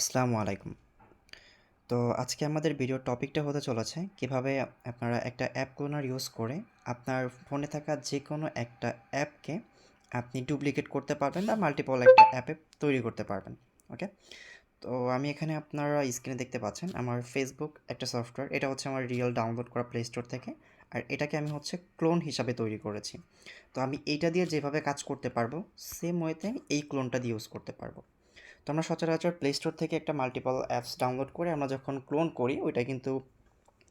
আসসালামু আলাইকুম। তো আজকে আমাদের ভিডিওর টপিকটা হতে চলেছে, কীভাবে আপনারা একটা অ্যাপ ক্লোনার ইউজ করে আপনার ফোনে থাকা যে কোনো একটা অ্যাপকে আপনি ডুপ্লিকেট করতে পারবেন বা মাল্টিপল একটা অ্যাপে তৈরি করতে পারবেন ওকে তো আমি এখানে আপনারা স্ক্রিনে দেখতে পাচ্ছেন, আমার ফেসবুক একটা সফটওয়্যার এটা হচ্ছে আমার রিয়েল ডাউনলোড করা প্লে স্টোর থেকে, আর এটাকে আমি হচ্ছে ক্লোন হিসাবে তৈরি করেছি। তো আমি এইটা দিয়ে যেভাবে কাজ করতে পারব সেম ওয়েতে আমি এই ক্লোনটা দিয়ে ইউজ করতে পারব। তো আমরা সচরাচর প্লে স্টোর থেকে একটা মাল্টিপল অ্যাপস ডাউনলোড করে আমরা যখন ক্লোন করি, ওইটা কিন্তু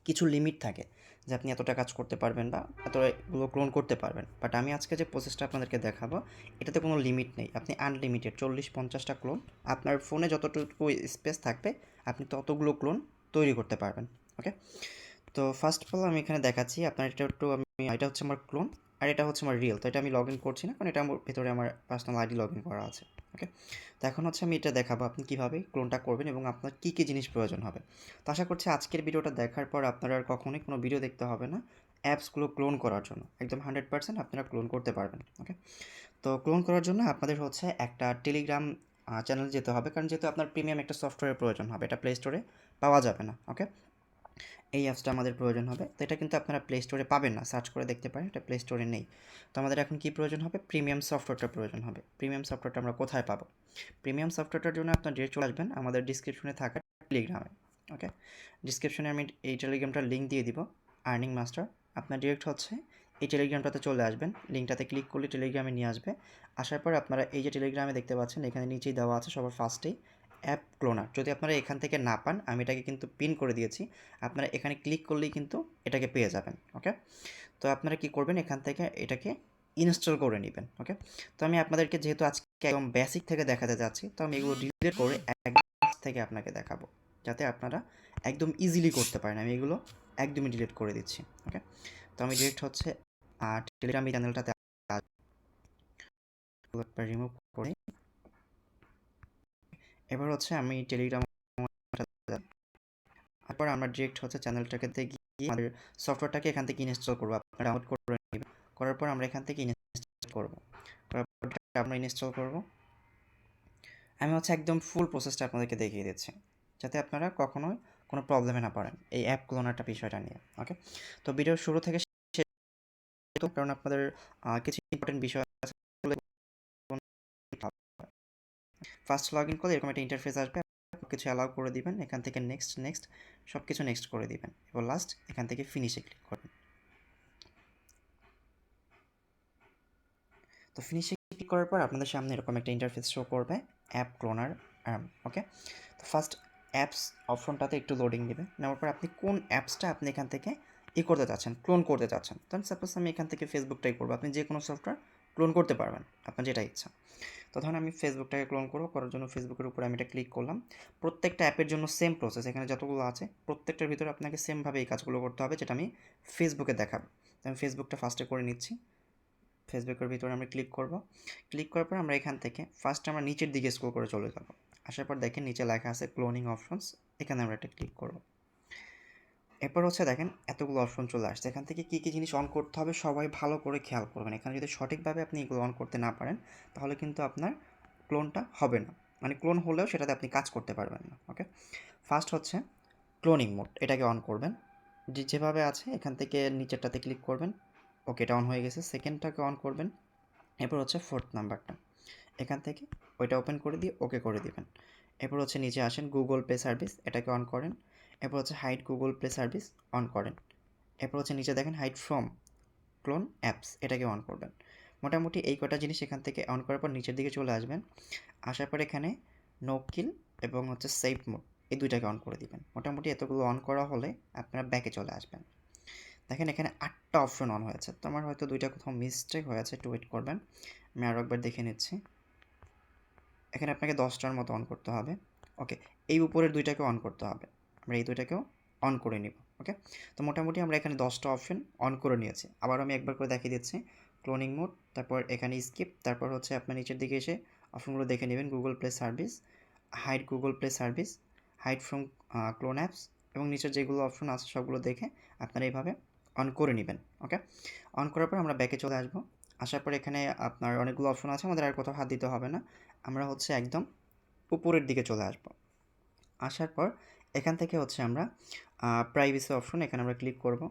কিছু লিমিট থাকে যে আপনি এতটা কাজ করতে পারবেন বা এতগুলো ক্লোন করতে পারবেন। বাট আমি আজকে যে প্রসেসটা আপনাদেরকে দেখাবো, এটাতে কোনো লিমিট নেই। আপনি আনলিমিটেড চল্লিশ পঞ্চাশটা ক্লোন আপনার ফোনে যতটুকু স্পেস থাকবে, আপনি ততগুলো ক্লোন তৈরি করতে পারবেন। ওকে তো ফার্স্ট অফ অল আমি এখানে দেখাচ্ছি, আপনার এটা একটু আমি, এটা হচ্ছে আমার ক্লোন আর এটা হচ্ছে আমার রিয়েল তো এটা আমি লগ ইন করছি না, কারণ এটা আমার ভেতরে আমার পার্সোনাল আইডি লগ ইন করা আছে। ওকে তো এখন হচ্ছে আমি এটা দেখাবো আপনি কীভাবে ক্লোনটা করবেন এবং আপনার কী কী জিনিস প্রয়োজন হবে। তো আশা করছি আজকের ভিডিওটা দেখার পর আপনারা আর কখনোই কোনো ভিডিও দেখতে হবে না। অ্যাপসগুলো ক্লোন করার জন্য। একদম হান্ড্রেড পার্সেন্ট আপনারা ক্লোন করতে পারবেন। ওকে তো ক্লোন করার জন্য আপনাদের হচ্ছে একটা টেলিগ্রাম চ্যানেল যেতে হবে। কারণ যেহেতু আপনার প্রিমিয়াম একটা সফটওয়্যারের প্রয়োজন হবে, এটা প্লে স্টোরে পাওয়া যাবে না। ওকে এই অ্যাপসটা আমাদের প্রয়োজন হবে। তো এটা কিন্তু আপনারা প্লে স্টোরে পাবেন না সার্চ করে দেখতে পারেন, এটা প্লে স্টোরে নেই। তো আমাদের এখন কি প্রয়োজন হবে? প্রিমিয়াম সফটওয়্যারটা প্রয়োজন হবে। প্রিমিয়াম সফটওয়্যারটা আমরা কোথায় পাবো? প্রিমিয়াম সফটওয়্যারটার জন্য আপনার ডিরেক্ট চলে আসবেন আমাদের ডিসক্রিপশনে থাকা টেলিগ্রামে ওকে ডিসক্রিপশনে আমি এই টেলিগ্রামটার লিঙ্ক দিয়ে দিব আর্নিং মাস্টার আপনার ডিরেক্ট হচ্ছে, এই টেলিগ্রামটাতে চলে আসবেন। লিঙ্কটাতে ক্লিক করলে টেলিগ্রামে নিয়ে আসবে। আসার পর আপনারা এই যে টেলিগ্রামে দেখতে পাচ্ছেন, এখানে নিচেই দেওয়া আছে সবার ফার্স্টেই অ্যাপ ক্লোনার যদি আপনারা এখান থেকে না পান আমি এটাকে কিন্তু পিন করে দিয়েছি আপনারা এখানে ক্লিক করলেই কিন্তু এটাকে পেয়ে যাবেন ওকে তো আপনারা কি করবেন এখান থেকে এটাকে ইনস্টল করে নেবেন ওকে তো আমি আপনাদেরকে যেহেতু আজকে একদম বেসিক থেকে দেখাতে যাচ্ছি তো আমি এগুলো ডিলিট করে একদম থেকে আপনাকে দেখাবো যাতে আপনারা একদম ইজিলি করতে পারেন আমি এগুলো একদমই ডিলিট করে দিচ্ছি ওকে তো আমি ডিরেক্ট হচ্ছে টেলিগ্রাম চ্যানেলটাতে রিমুভ করে এবার হচ্ছে আমি টেলিগ্রাম তারপর আমরা ডিরেক্ট হচ্ছে চ্যানেলটাকে গিয়ে আমাদের সফটওয়্যারটাকে এখান থেকে ইনস্টল করব। ডাউনলোড করে নেবেন। করার পর আমরা এখান থেকে ইনস্টল করব। আমরা ইনস্টল করব। আমি হচ্ছে একদম ফুল প্রসেসটা আপনাদেরকে দেখিয়ে দিচ্ছি। যাতে আপনারা কখনোই কোনো প্রবলেমে না পড়েন এই অ্যাপ ক্লোনারটা বিষয়টা নিয়ে ওকে তো ভিডিও শুরু থেকে কারণ আপনাদের কিছু ইম্পর্টেন্ট বিষয় আছে। ফার্স্ট লগ ইন করলে এরকম একটা ইন্টারফেস আসবে কিছু অ্যালাউ করে দিবেন, এখান থেকে নেক্সট নেক্সট সব কিছু নেক্সট করে দিবেন। এবার লাস্ট এখান থেকে ফিনিশে ক্লিক করবেন। তো ফিনিশে ক্লিক করার পর আপনাদের সামনে এরকম একটা ইন্টারফেস শো করবে অ্যাপ ক্লোনার ওকে তো ফার্স্ট অ্যাপস অপশনটাতে একটু লোডিং দেবে নেওয়ার পর আপনি কোন অ্যাপসটা আপনি এখান থেকে ই করতে চাচ্ছেন ক্লোন করতে চাচ্ছেন। তখন সাপোজ আমি এখান থেকে ফেসবুকটাই করব, আপনি যে কোনো সফটওয়্যার ক্লোন করতে পারবেন, আপনার যেটা ইচ্ছা। তো ধরুন আমি ফেসবুকটাকে ক্লোন করব, করার জন্য ফেসবুকের উপরে আমি এটা ক্লিক করলাম। প্রত্যেকটা অ্যাপের জন্য সেম প্রসেস, এখানে যতগুলো আছে, প্রত্যেকটার ভিতরে আপনাকে সেমভাবে এই কাজগুলো করতে হবে, যেটা আমি ফেসবুকে দেখাবো। আমি ফেসবুকটা ফার্স্টে করে নিচ্ছি। ফেসবুকের ভিতরে আমরা ক্লিক করব। ক্লিক করার পর আমরা এখান থেকে ফার্স্ট আমরা নিচের দিকে স্ক্রল করে চলে যাব। আসার পর দেখেন নিচে লেখা আছে ক্লোনিং অপশনস, এখানে আমরা একটা ক্লিক করব। এরপর হচ্ছে দেখেন এতগুলো অপশন চলে আসছে। এখান থেকে কী কী জিনিস অন করতে হবে সবাই ভালো করে খেয়াল করবেন। এখানে যদি সঠিকভাবে আপনি এগুলো অন করতে না পারেন, তাহলে কিন্তু আপনার ক্লোনটা হবে না। মানে ক্লোন হলেও সেটাতে আপনি কাজ করতে পারবেন না ওকে ফার্স্ট হচ্ছে ক্লোনিং মোড এটাকে অন করবেন। যে, যেভাবে আছে এখান থেকে নিচেরটাতে ক্লিক করবেন। ওকে এটা অন হয়ে গেছে। সেকেন্ডটাকে অন করবেন। এরপর হচ্ছে ফোর্থ নাম্বারটা এখান থেকে ওইটা ওপেন করে দিয়ে ওকে করে দিবেন। এরপর হচ্ছে নিচে আসেন গুগল পে সার্ভিস এটাকে অন করেন। এরপর হচ্ছে hide Google Play service on করেন। এরপর হচ্ছে নিচে দেখেন হাইড ফ্রম ক্লোন অ্যাপস এটাকে অন করবেন। মোটামুটি এই কটা জিনিস এখান থেকে অন করার পর নিচের দিকে চলে আসবেন। আসার পর এখানে নো কিল এবং হচ্ছে সেভ মোড এই দুইটাকে অন করে দিবেন। মোটামুটি এতগুলো অন করা হলে আপনারা ব্যাকে চলে আসবেন। দেখেন এখানে আটটা অপশন অন হয়েছে। তো আমার হয়তো দুইটা কোথাও মিস্টেক হয়েছে, একটু ওয়েট করবেন। আমি আরও একবার দেখে নিচ্ছি। এখানে আপনাকে দশটার মতো অন করতে হবে। ওকে এই উপরের দুইটাকে অন করতে হবে। আমরা এই দুইটাকেও অন করে নিব ওকে তো মোটামুটি আমরা এখানে দশটা অপশন অন করে নিয়েছি। আবার আমি একবার করে দেখিয়ে দিচ্ছি। ক্লোনিং মোড তারপর এখানে স্কিপ তারপর হচ্ছে আপনার নিচের দিকে এসে অপশনগুলো দেখে নেবেন। Google Play service hide Google Play service hide from clone apps এবং নিচের যেগুলো অপশন আছে সবগুলো দেখে আপনারা এইভাবে অন করে নেবেন ওকে অন করার পর আমরা ব্যাকে চলে আসব। আসার পর এখানে আপনার অনেকগুলো অপশন আছে, আমাদের আর কোথাও হাত দিতে হবে না। আমরা হচ্ছে একদম উপরের দিকে চলে আসব। আসার পর এখান থেকে হচ্ছে আমরা প্রাইভেসি অপশন এখানে আমরা ক্লিক করব।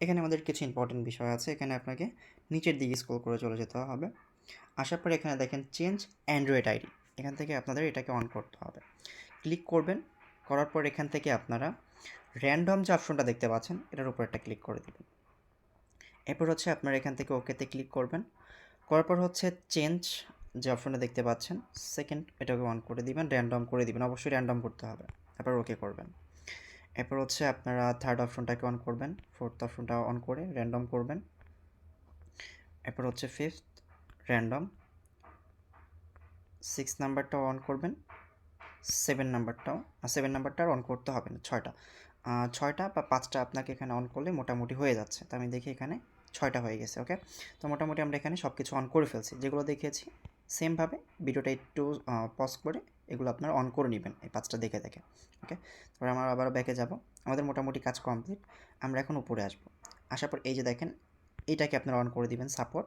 এখানে আমাদের কিছু ইম্পর্টেন্ট বিষয় আছে, এখানে আপনাকে নিচের দিকে স্ক্রল করে চলে যেতে হবে। আসার পর এখানে দেখেন চেঞ্জ অ্যান্ড্রয়েড আইডি এখান থেকে আপনাদের এটাকে অন করতে হবে। ক্লিক করবেন, করার পর এখান থেকে আপনারা র্যান্ডম যে অপশনটা দেখতে পাচ্ছেন, এটার উপর একটা ক্লিক করে দেবেন। এরপর হচ্ছে আপনারা এখান থেকে ওকেতে ক্লিক করবেন। করার পর হচ্ছে চেঞ্জ যে অপশনটা দেখতে পাচ্ছেন সেকেন্ড এটাকে অন করে দিবেন র্যান্ডম করে দিবেন, অবশ্যই র্যান্ডম করতে হবে। এরপর ওকে করবেন। এরপর হচ্ছে আপনারা থার্ড অপশনটাকে অন করবেন। ফোর্থ অপশনটা অন করে র্যান্ডম করবেন। এরপর হচ্ছে ফিফথ র্যান্ডম সিক্স নাম্বারটাও অন করবেন। সেভেন নাম্বারটাও সেভেন নাম্বারটা অন করতে হবে না, ছয়টা। ছয়টা বা পাঁচটা আপনাকে এখানে অন করলে মোটামুটি হয়ে যাচ্ছে। তো আমি দেখি এখানে ছয়টা হয়ে গেছে ওকে তো মোটামুটি আমরা এখানে সব কিছু অন করে ফেলছি। যেগুলো দেখিয়েছি সেমভাবে ভিডিওটা একটু পজ করে এগুলো আপনারা অন করে নেবেন এই পাঁচটা দেখে দেখে ওকে তারপরে আমরা আবার ব্যাকে যাব। আমাদের মোটামুটি কাজ কমপ্লিট আমরা এখন উপরে আসব। আসার পর এই যে দেখেন এইটাকে আপনারা অন করে দিবেন সাপোর্ট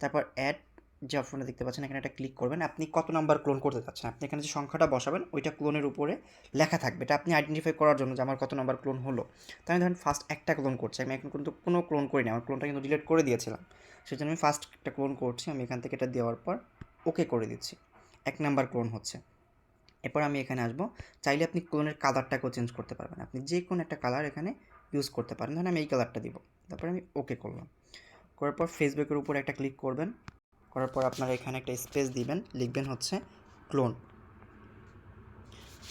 তারপর অ্যাড যে অপশনটা দেখতে পাচ্ছেন, এখানে একটা ক্লিক করবেন। আপনি কত নাম্বার ক্লোন করতে চাচ্ছেন? আপনি এখানে যে সংখ্যাটা বসাবেন, ওইটা ক্লোনের উপরে লেখা থাকবে। এটা আপনি আইডেন্টিফাই করার জন্য যে আমার কত নাম্বার ক্লোন হলো। তাই আমি ধরেন ফার্স্ট একটা ক্লোন করছি, আমি এখন কিন্তু কোনো ক্লোন করিনি আমার ক্লোনটা কিন্তু ডিলিট করে দিয়েছিলাম। সেই জন্য আমি ফার্স্ট একটা ক্লোন করছি, আমি এখান থেকে এটা দেওয়ার পর ওকে করে দিচ্ছি। এক নাম্বার ক্লোন হচ্ছে। এরপর আমি এখানে আসব। চাইলে আপনি ক্লোনের কালারটাকেও চেঞ্জ করতে পারবেন আপনি যে কোনো একটা কালার এখানে ইউজ করতে পারেন। ধরেন আমি এই কালারটা দিব। তারপর আমি ওকে করলাম। করার পর ফেসবুকের উপর একটা ক্লিক করবেন। করার পর আপনারা এখানে একটা স্পেস দিবেন। লিখবেন হচ্ছে ক্লোন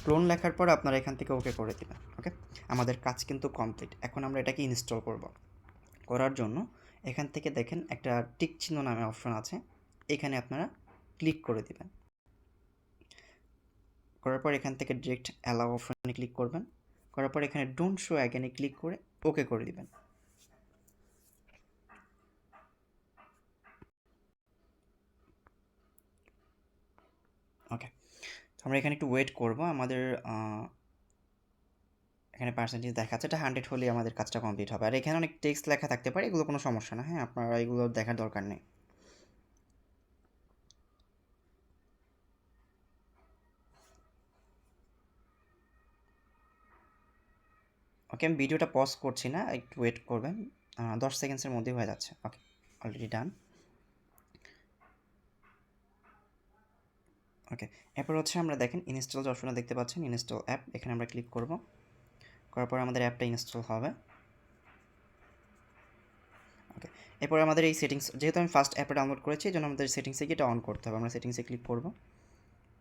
ক্লোন লেখার পর আপনারা এখান থেকে ওকে করে দেবেন। ওকে আমাদের কাজ কিন্তু কমপ্লিট এখন আমরা এটাকে ইনস্টল করব। করার জন্য এখান থেকে দেখেন একটা টিক চিহ্ন নামে অপশন আছে। এখানে আপনারা ক্লিক করে দিবেন। করার পর এখান থেকে ডিরেক্ট অ্যালাউ অপশনে ক্লিক করবেন। করার পর এখানে ডোন্ট শো অ্যাগেনে ক্লিক করে ওকে করে দিবেন। ওকে আমরা এখানে একটু ওয়েট করব। আমাদের এখানে পার্সেন্টেজ দেখাচ্ছে। এটা হান্ড্রেড হলে আমাদের কাজটা কমপ্লিট হবে। আর এখানে অনেক টেক্সট লেখা থাকতে পারে। এগুলো কোনো সমস্যা না। হ্যাঁ আপনারা এগুলো দেখার দরকার নেই। ওকে আমি ভিডিওটা পজ করছি না, একটু ওয়েট করবেন। দশ সেকেন্ডসের মধ্যেই হয়ে যাচ্ছে। ওকে অলরেডি ডান ওকে এরপর হচ্ছে আমরা দেখেন ইনস্টল যে অপশনটা দেখতে পাচ্ছেন ইনস্টল অ্যাপ এখানে আমরা ক্লিক করব। করার পর আমাদের অ্যাপটা ইনস্টল হবে। ওকে এরপর আমাদের এই সেটিংস যেহেতু আমি ফার্স্ট অ্যাপে ডাউনলোড করেছি, এই জন্য আমাদের সেটিংসে গিয়ে এটা অন করতে হবে। আমরা সেটিংসে ক্লিক করব।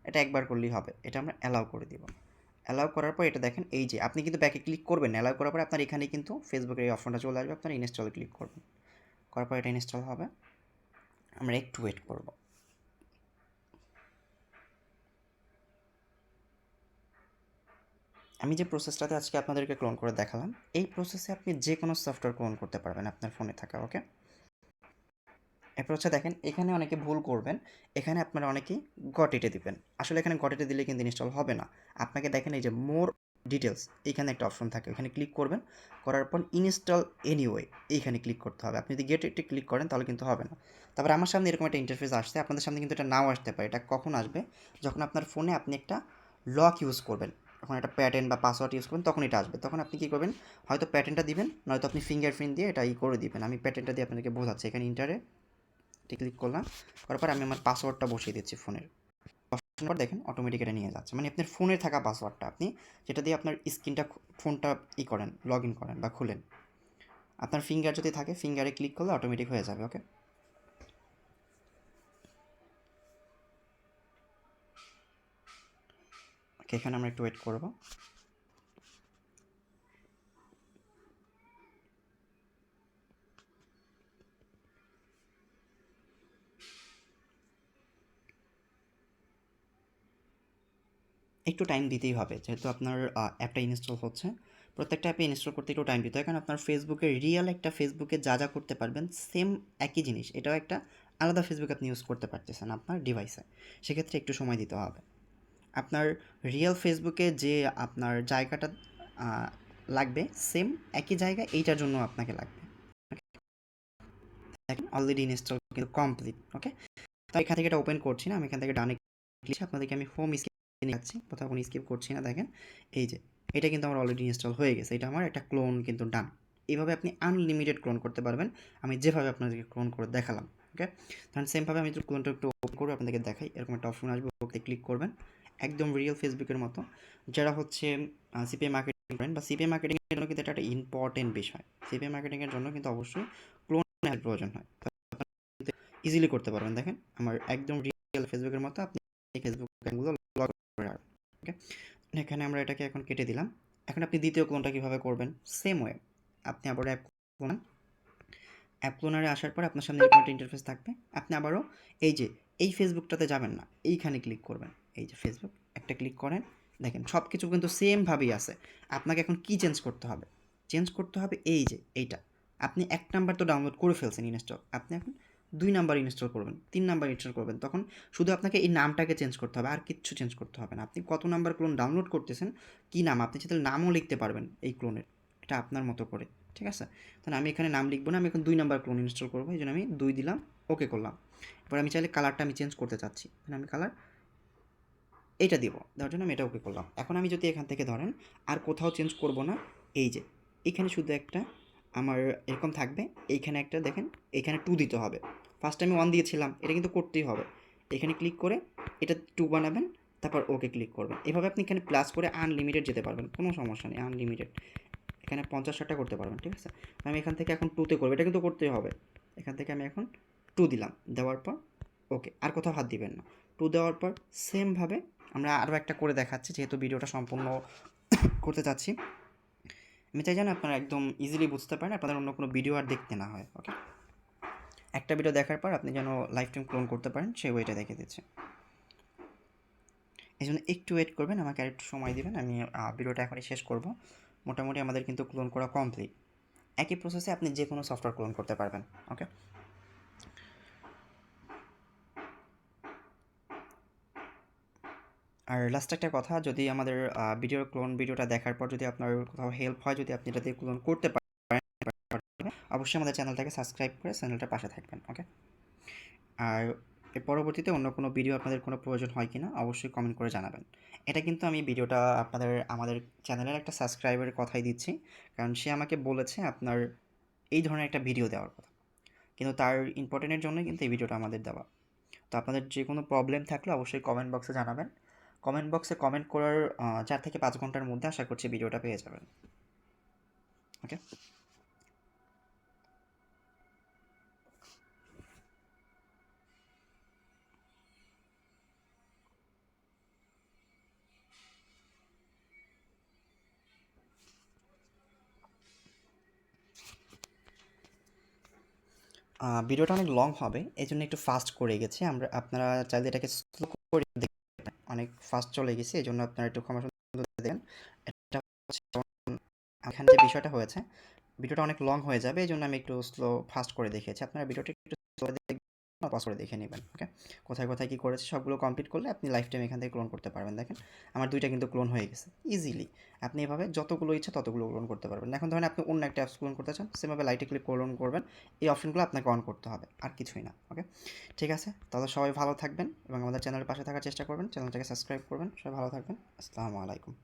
এটা একবার করলেই হবে। এটা আমরা অ্যালাউ করে দিব। অ্যালাউ করার পর এটা দেখেন, এই যে আপনি কিন্তু ব্যাকে ক্লিক করবেন অ্যালাউ করার পর আপনার এখানে কিন্তু ফেসবুকের এই অপশনটা চলে আসবে, আপনার ইনস্টলে ক্লিক করবেন। করার পর এটা ইনস্টল হবে। আমরা একটু ওয়েট করব। আমি যে প্রসেসটাতে আজকে আপনাদেরকে ক্লোন করে দেখালাম, এই প্রসেসে আপনি যে কোনো সফটওয়্যার ক্লোন করতে পারবেন আপনার ফোনে থাকা ওকে এরপর হচ্ছে দেখেন, এখানে অনেকে ভুল করবেন, এখানে আপনারা অনেকেই গটেটে দিবেন। আসলে এখানে গটেটে দিলে কিন্তু ইনস্টল হবে না। আপনাকে দেখেন এই যে মোর ডিটেলস এইখানে একটা অপশন থাকে, ওখানে ক্লিক করবেন, করার পর ইনস্টল এনিওয়ে এইখানে ক্লিক করতে হবে। আপনি যদি গেট একটি ক্লিক করেন, তাহলে কিন্তু হবে না। তারপরে আমার সামনে এরকম একটা ইন্টারফেস আসছে, আপনাদের সামনে কিন্তু এটা নাও আসতে পারে, এটা কখন আসবে? যখন আপনার ফোনে আপনি একটা লক ইউজ করবেন, যখন একটা প্যাটার্ন বা পাসওয়ার্ড ইউজ করবেন তখন এটা আসবে। তখন আপনি কী করবেন, হয়তো প্যাটার্নটা দিবেন, নয়তো আপনি ফিঙ্গারপ্রিন্ট দিয়ে এটা ই করে দিবেন। আমি প্যাটার্নটা দিয়ে আপনাদেরকে বোঝাচ্ছি, এখানে ইন্টারে ক্লিক করলাম, করার পর আমি আমার পাসওয়ার্ডটা বসিয়ে দিচ্ছি ফোনের পর দেখেন অটোমেটিক এটা নিয়ে যাচ্ছে। মানে আপনার ফোনে থাকা পাসওয়ার্ডটা আপনি, যেটা দিয়ে আপনার স্ক্রিনটা ফোনটা ই করেন লগ ইন করেন বা খুলেন। আপনার ফিঙ্গার যদি থাকে ফিঙ্গারে ক্লিক করলে অটোমেটিক হয়ে যাবে ওকে ওকে এখানে আমরা একটু ওয়েট করব। একটু টাইম দিতেই হবে। যেহেতু আপনার অ্যাপটা ইনস্টল হচ্ছে। প্রত্যেকটা অ্যাপে ইনস্টল করতে একটু টাইম দিতে হয়। কারণ আপনার ফেসবুকে রিয়েল একটা ফেসবুকে যা যা করতে পারবেন সেম একই জিনিস। এটাও একটা আলাদা ফেসবুক আপনি ইউজ করতে পারতেছেন আপনার ডিভাইসে সেক্ষেত্রে একটু সময় দিতে হবে। আপনার রিয়েল ফেসবুকে যে আপনার জায়গাটা লাগবে সেম একই জায়গা এইটার জন্য আপনাকে লাগবে। দেখেন অলরেডি ইনস্টল কিন্তু কমপ্লিট ওকে তো এখান থেকে এটা ওপেন করছি না। আমি এখান থেকে ডানে আপনাদেরকে আমি হোম নিয়ে যাচ্ছি, কোথাও কোনো স্কিপ করছি না, দেখেন। এই যে, এটা কিন্তু আমার অলরেডি ইনস্টল হয়ে গেছে, এটা আমার একটা ক্লোন কিন্তু ডান এইভাবে আপনি আনলিমিটেড ক্লোন করতে পারবেন, আমি যেভাবে আপনাদেরকে ক্লোন করে দেখালাম ওকে তখন সেমভাবে আমি ক্লোনটা একটু ওপেন করে আপনাদেরকে দেখাই, এরকম একটা অপশন আসবে ওকে ক্লিক করবেন। একদম রিয়েল ফেসবুকের মতো, যারা হচ্ছে সিপিএ মার্কেটিং করেন বা সিপিএ মার্কেটিংয়ের জন্য কিন্তু এটা একটা ইম্পর্টেন্ট বিষয়। সিপিএ মার্কেটিংয়ের জন্য কিন্তু অবশ্যই ক্লোনের প্রয়োজন হয়। ইজিলি করতে পারবেন, দেখেন। আমার একদম রিয়েল ফেসবুকের মতো, আপনি ফেসবুক অ্যাকাউন্টগুলো লগ করে রাখবেন ওকে এখানে আমরা এটাকে এখন কেটে দিলাম। এখন আপনি দ্বিতীয় ক্লোনটা কীভাবে করবেন? সেম ওয়ে আপনি আবার অ্যাপ ক্লোন অ্যাপ ক্লোনারে আসার পর আপনার সামনে একটা ইন্টারফেস থাকবে। আপনি আবারও এই যে, এই ফেসবুকটাতে যাবেন না, এইখানে ক্লিক করবেন। এই যে ফেসবুক একটা ক্লিক করেন। দেখেন সব কিছু কিন্তু সেমভাবেই আছে। আপনাকে এখন কি চেঞ্জ করতে হবে? চেঞ্জ করতে হবে এই যে, এইটা। আপনি এক নাম্বার তো ডাউনলোড করে ফেলছেন ইনস্টল আপনি এখন দুই নাম্বার ইনস্টল করবেন, তিন নাম্বার ইনস্টল করবেন, তখন শুধু আপনাকে এই নামটাকে চেঞ্জ করতে হবে, আর কিচ্ছু চেঞ্জ করতে হবে না। আপনি কত নাম্বার ক্লোন ডাউনলোড করতেছেন, কী নাম, আপনি সেটা নামও লিখতে পারবেন এই ক্লোনের এটা আপনার মতো করে, ঠিক আছে? তাহলে আমি এখানে নাম লিখব না, আমি এখন দুই নাম্বার ক্লোন ইনস্টল করব, এই জন্য আমি দুই দিলাম ওকে করলাম। এবার আমি চাইলে কালারটা আমি চেঞ্জ করতে চাচ্ছি তাহলে আমি কালার এটা দিব, দেওয়ার জন্য আমি এটা ওকে করলাম। এখন আমি যদি এখান থেকে ধরেন, আর কোথাও চেঞ্জ করব না, এই যে, এখানে শুধু একটা আমার এরকম থাকবে। এইখানে একটা দেখেন, এখানে টু দিতে হবে। ফার্স্ট আমি ওয়ান দিয়েছিলাম, এটা কিন্তু করতেই হবে। এখানে ক্লিক করে এটা টু বানাবেন, তারপর ওকে ক্লিক করবেন। এভাবে আপনি এখানে প্লাস করে আনলিমিটেড যেতে পারবেন, কোনো সমস্যা নেই আনলিমিটেড এখানে পঞ্চাশ ষাটটা করতে পারবেন, ঠিক আছে? আমি এখান থেকে এখন টুতে করব, এটা কিন্তু করতেই হবে। এখান থেকে আমি এখন টু দিলাম, দেওয়ার পর ওকে আর কোথাও হাত দিবেন না। টু দেওয়ার পর সেমভাবে আমরা আরও একটা করে দেখাচ্ছি, যেহেতু ভিডিওটা সম্পূর্ণ করতে চাচ্ছি। আমি চাই যেন আপনারা একদম ইজিলি বুঝতে পারেন, আপনাদের অন্য কোনো ভিডিও আর দেখতে না হয় ওকে একটা ভিডিও দেখার পর আপনি যেন লাইফ টাইম ক্লোন করতে পারেন, সেই ওয়েটা দেখে দিচ্ছে। এই জন্য একটু ওয়েট করবেন, আমাকে আর একটু সময় দেবেন, আমি ভিডিওটা এখনই শেষ করব। মোটামুটি আমাদের কিন্তু ক্লোন করা কমপ্লিট একই প্রসেসে আপনি যে কোনো সফটওয়্যার ক্লোন করতে পারবেন ওকে আর লাস্ট একটা কথা, যদি আমাদের ভিডিও ক্লোন ভিডিওটা দেখার পর যদি আপনার কোথাও হেল্প হয়, যদি আপনি এটা দিয়ে ক্লোন করতে পারেন, অবশ্যই আমাদের চ্যানেলটাকে সাবস্ক্রাইব করে চ্যানেলটার পাশে থাকবেন ওকে আর এর পরবর্তীতে অন্য কোনো ভিডিও আপনাদের কোনো প্রয়োজন হয় কি না অবশ্যই কমেন্ট করে জানাবেন। এটা কিন্তু আমি ভিডিওটা আপনাদের, আমাদের চ্যানেলের একটা সাবস্ক্রাইবের কথাই দিচ্ছি, কারণ সে আমাকে বলেছে আপনার এই ধরনের একটা ভিডিও দেওয়ার কথা। কিন্তু তার ইম্পর্টেন্টের জন্যই কিন্তু এই ভিডিওটা আমাদের দেওয়া। তো আপনাদের যে কোনো প্রবলেম থাকলে অবশ্যই কমেন্ট বক্সে জানাবেন। কমেন্ট বক্সে কমেন্ট করার চার থেকে পাঁচ ঘণ্টার মধ্যে আশা করছি ভিডিওটা পেয়ে যাবেন। ওকে ভিডিওটা অনেক লং হবে এই জন্য একটু ফাস্ট করে গেছে। আমরা, আপনারা চাইলে এটাকে স্লো করে অনেক ফাস্ট চলে গেছে এই জন্য আপনারা একটু ক্ষমা দেবেন এটা এখানে যে বিষয়টা হয়েছে, ভিডিওটা অনেক লং হয়ে যাবে এই জন্য আমি একটু স্লো ফাস্ট করে দেখিয়েছি। আপনারা ভিডিওটা একটু দেখবেন পজ করে দেখে নেবেন ওকে কোথায় কোথায় কী করেছে সবগুলো কমপ্লিট করলে আপনি লাইফ টাইম এখান থেকে ক্লোন করতে পারবেন, দেখেন? আমার দুইটা কিন্তু ক্লোন হয়ে গেছে ইজিলি আপনি এভাবে যতগুলো ইচ্ছা ততগুলো ক্লোন করতে পারবেন। এখন ধরেন আপনি অন্য একটা অ্যাপস ক্লোন করতে চান, সেভাবে লাইটে ক্লিক ক্লোন করবেন, এই অপশনগুলো আপনাকে অন করতে হবে, আর কিছুই না ওকে ঠিক আছে? তাহলে সবাই ভালো থাকবেন এবং আমাদের চ্যানেলের পাশে থাকার চেষ্টা করবেন চ্যানেলটাকে সাবস্ক্রাইব করবেন, সবাই ভালো থাকবেন, আসসালামু আলাইকুম।